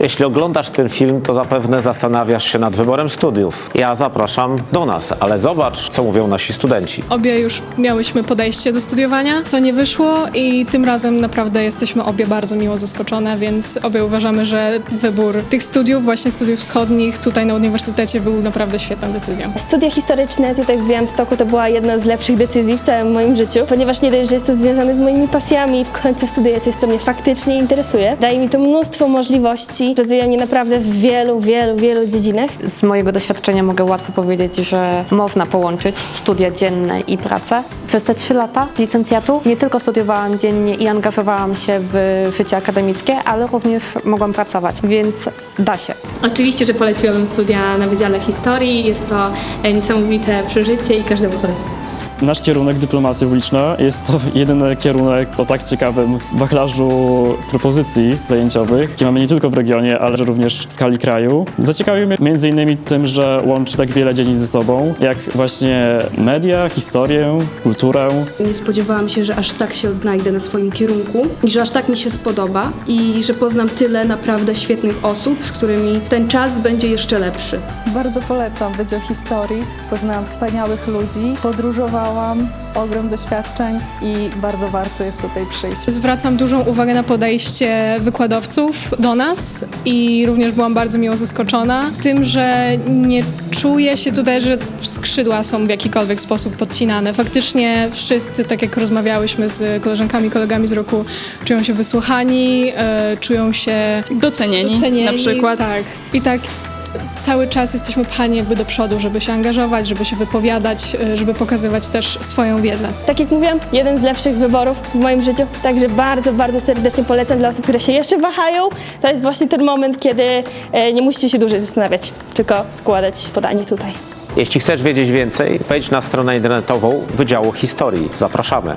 Jeśli oglądasz ten film, to zapewne zastanawiasz się nad wyborem studiów. Ja zapraszam do nas, ale zobacz, co mówią nasi studenci. Obie już miałyśmy podejście do studiowania, co nie wyszło i tym razem naprawdę jesteśmy obie bardzo miło zaskoczone, więc obie uważamy, że wybór tych studiów, właśnie studiów wschodnich tutaj na uniwersytecie był naprawdę świetną decyzją. Studia historyczne tutaj w Białymstoku to była jedna z lepszych decyzji w całym moim życiu, ponieważ nie dość, że jest to związane z moimi pasjami, w końcu studiuję coś, co mnie faktycznie interesuje. Daje mi to mnóstwo możliwości, rozwija mnie naprawdę w wielu, wielu, wielu dziedzinach. Z mojego doświadczenia mogę łatwo powiedzieć, że można połączyć studia dzienne i pracę. Przez te trzy lata licencjatu nie tylko studiowałam dziennie i angażowałam się w życie akademickie, ale również mogłam pracować, więc da się. Oczywiście, że poleciłabym studia na Wydziale Historii. Jest to e, niesamowite przeżycie i każdemu polecam. Nasz kierunek dyplomacja publiczna jest to jedyny kierunek o tak ciekawym wachlarzu propozycji zajęciowych, jakie mamy nie tylko w regionie, ale również w skali kraju. Zaciekawił mnie innymi tym, że łączy tak wiele dziedzin ze sobą, jak właśnie media, historię, kulturę. Nie spodziewałam się, że aż tak się odnajdę na swoim kierunku i że aż tak mi się spodoba i że poznam tyle naprawdę świetnych osób, z którymi ten czas będzie jeszcze lepszy. Bardzo polecam Wydział Historii. Poznałam wspaniałych ludzi, podróżowałam, ogrom doświadczeń i bardzo warto jest tutaj przyjść. Zwracam dużą uwagę na podejście wykładowców do nas i również byłam bardzo miło zaskoczona tym, że nie czuję się tutaj, że skrzydła są w jakikolwiek sposób podcinane. Faktycznie wszyscy, tak jak rozmawiałyśmy z koleżankami, kolegami z roku, czują się wysłuchani, e, czują się Docenieni, docenieni. na przykład. Tak. I tak cały czas jesteśmy pchani jakby do przodu, żeby się angażować, żeby się wypowiadać, e, żeby pokazywać też swoją wiedzę. Tak jak mówiłam, jeden z lepszych wyborów w moim życiu, także bardzo, bardzo serdecznie polecam dla osób, które się jeszcze wahają. To jest właśnie ten moment, kiedy e, nie musicie się dłużej zastanawiać, tylko składać podanie tutaj. Jeśli chcesz wiedzieć więcej, wejdź na stronę internetową Wydziału Historii. Zapraszamy.